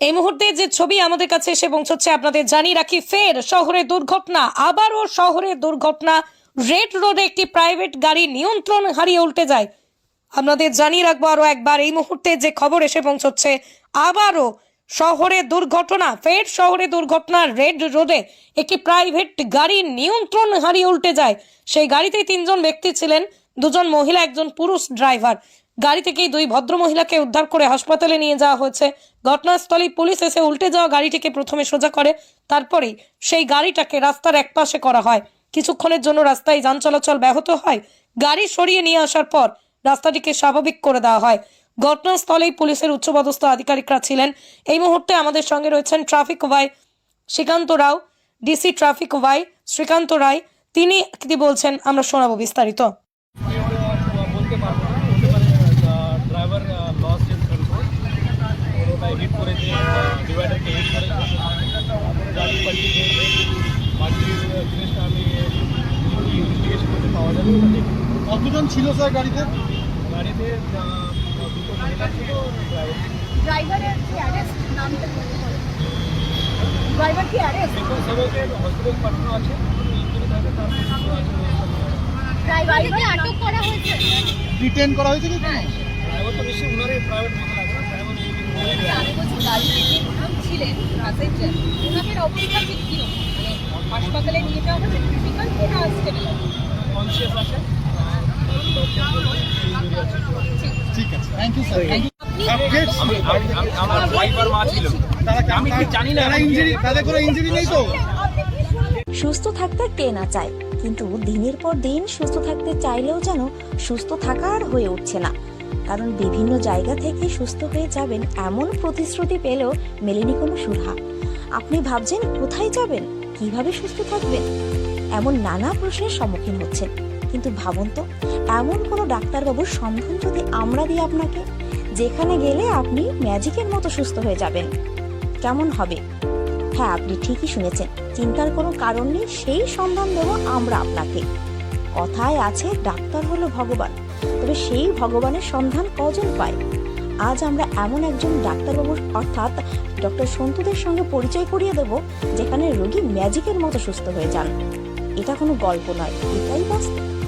এই মুহূর্তে যে ছবি আমাদের কাছে এসে পৌঁছচ্ছে, আপনাদের জানিয়ে রাখি, ফের শহরে দুর্ঘটনা, আবারও শহরে দুর্ঘটনা। রেড রোডে একটি প্রাইভেট গাড়ি নিয়ন্ত্রণ হারিয়ে উল্টে যায়। আপনাদের জানিয়ে রাখব আরও একবার, এই মুহূর্তে যে খবর এসে পৌঁছচ্ছে, আবারও শহরে দুর্ঘটনা, ফের শহরে দুর্ঘটনা রেড রোডে একটি প্রাইভেট গাড়ি নিয়ন্ত্রণ হারিয়ে উল্টে যায়। সেই গাড়িতে তিনজন ব্যক্তি ছিলেন, দুজন মহিলা, একজন পুরুষ ড্রাইভার গাড়ি থেকেই দুই ভদ্র মহিলাকে উদ্ধার করে হাসপাতালে নিয়ে যাওয়া হয়েছে। ঘটনাস্থলে পুলিশ এসে উল্টে যাওয়া গাড়িটিকে প্রথমে সোজা করে, তারপরেই সেই গাড়িটাকে রাস্তার একপাশে করা হয়। কিছুক্ষণের জন্য রাস্তায় যান চলাচল ব্যাহত হয়। গাড়ি সরিয়ে নিয়ে আসার পর রাস্তাটিকে স্বাভাবিক করে দেওয়া হয়। ঘটনাস্থলেই পুলিশের উচ্চপদস্থ আধিকারিকরা ছিলেন। এই মুহূর্তে আমাদের সঙ্গে রয়েছেন traffic Y Srikanth Rao, DC traffic Y Srikanth Roy. তিনি কি বলছেন আমরা শোনাবো বিস্তারিত। হিট করেছে ডিভাইডারকে করেছে গাড়ি পাল্টি বাকি জিনিসটা আমি ইনভেস্টিগেশন করতে পাওয়া যাবে। কতজন ছিল স্যার গাড়িতে? গাড়িতে দুটো মহিলা ছিল ড্রাইভার ড্রাইভারের কি অ্যারেস্ট নামটা ড্রাইভার কি অ্যারেস্ট বিকজ হসপিটাল পাঠানো আছে। ইঞ্জুরি থাকে তার ড্রাইভারকে আটক করা হয়েছে? ডিটেন করা হয়েছে কি? ড্রাইভার তো নিশ্চয়ই ওনারই প্রাইভেট মতো লাগে ড্রাইভার আমি বলছি গাড়িতে যে ছিলেন ওনাদের অবস্থা ঠিক কি মানে হাসপাতালে নিয়ে যাওয়া হচ্ছে ক্রিটিক্যাল কি না কনসিয়াস আছে ঠিক আছে। থ্যাংক ইউ স্যার সুস্থ থাকতে কে না চায়? কিন্তু দিনের পর দিন সুস্থ থাকতে চাইলেও যেন সুস্থ থাকা আর হয়ে উঠছে না। কারণ বিভিন্ন জায়গা থেকে সুস্থ হয়ে যাবেন এমন প্রতিশ্রুতি পেলেও মেলেনি কোনো সুধা আপনি ভাবছেন কোথায় যাবেন? কীভাবে সুস্থ থাকবেন? এমন নানা প্রশ্নের সম্মুখীন হচ্ছেন। কিন্তু ভাবুন তো, এমন কোনো ডাক্তারবাবুর সন্ধান যদি আমরা দিই আপনাকে, যেখানে গেলে আপনি ম্যাজিকের মতো সুস্থ হয়ে যাবেন। কেমন হবে? হ্যাঁ আপনি ঠিকই শুনেছেন। চিন্তার কোনো কারণ নেই, সেই সন্ধান দেব আমরা আপনাকে। কথায় আছে, ডাক্তার হলো ভগবান। তবে সেই ভগবানের সন্ধান কজন পায়? আজ আমরা এমন একজন ডাক্তারবাবুর, অর্থাৎ ডক্টর সন্তুদের সঙ্গে পরিচয় করিয়ে দেব, যেখানে রোগী ম্যাজিকের মতো সুস্থ হয়ে যান। এটা কোনো গল্প নয়, এটাই বাস্তব।